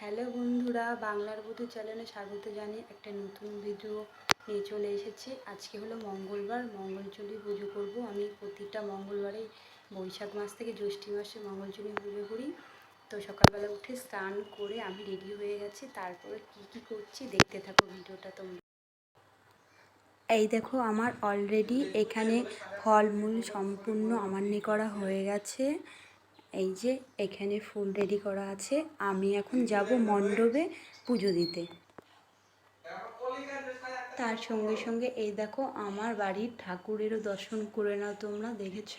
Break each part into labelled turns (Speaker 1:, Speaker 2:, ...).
Speaker 1: Hello বন্ধুরা, বাংলার বধূ চ্যানেলে স্বাগত জানিয়ে একটা নতুন ভিডিও নিয়ে চলে এসেছি। আজকে হলো মঙ্গলবার মঙ্গলচণ্ডী পুজো করব। আমি প্রতিটা মঙ্গলবারে বৈশাখ মাস থেকে জ্যৈষ্ঠী মাসে মঙ্গলচণ্ডী পুজো করি। তো সকালবেলা উঠে স্নান করে আমি রেডি হয়ে গেছি। তারপরে কি কি করছি দেখতে থাকো ভিডিওটা তোমরা। এই দেখো, আমার অলরেডি এখানে ফলমূল সম্পূর্ণ আমান্নি করা হয়ে গেছে। এই যে এখানে ফুল রেডি করা আছে, আমি এখন যাব মণ্ডপে পুজো দিতে। তার সঙ্গে সঙ্গে এই দেখো আমার বাড়ির ঠাকুরেরও দর্শন করে নাও তোমরা, দেখেছ?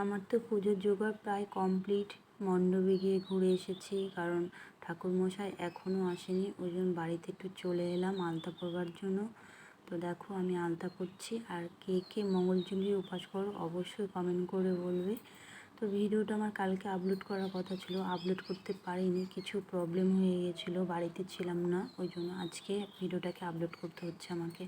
Speaker 1: আমার তো পুজোর জোগাড় প্রায় কমপ্লিট, মণ্ডপে গিয়ে ঘুরে এসেছি, কারণ ঠাকুরমশাই এখনও আসেনি, ওই জন্য বাড়িতে একটু চলে এলাম, আলতা পরবার জন্য। তো দেখো আমি আলতা করছি আর কে কে মঙ্গলচণ্ডীর উপাস করো অবশ্যই কমেন্ট করে বলবে। তো ভিডিওটা আমার কালকে আপলোড করার কথা ছিল আপলোড করতে পারিনি, কিছু প্রবলেম হয়ে গিয়েছিল বাড়িতে ছিলাম না ওই জন্য আজকে ভিডিওটাকে আপলোড করতে হচ্ছে আমাকে।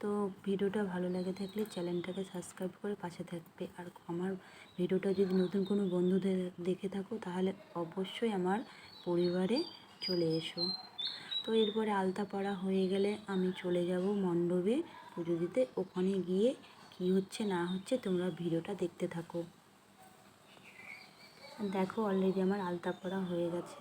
Speaker 1: তো ভিডিওটা ভালো লাগে থাকলে চ্যানেলটাকে সাবস্ক্রাইব করে পাশে থাকবে। আর আমার ভিডিওটা যদি নতুন কোনো বন্ধুদের দেখে থাকো, তাহলে অবশ্যই আমার পরিবারে চলে এসো। তো এরপরে আলতা পড়া হয়ে গেলে আমি চলে যাব মণ্ডপে পুজো দিতে। ওখানে গিয়ে কি হচ্ছে না হচ্ছে তোমরা ভিডিওটা দেখতে থাকো। দেখো অলরেডি আমার আলতা পড়া হয়ে গেছে।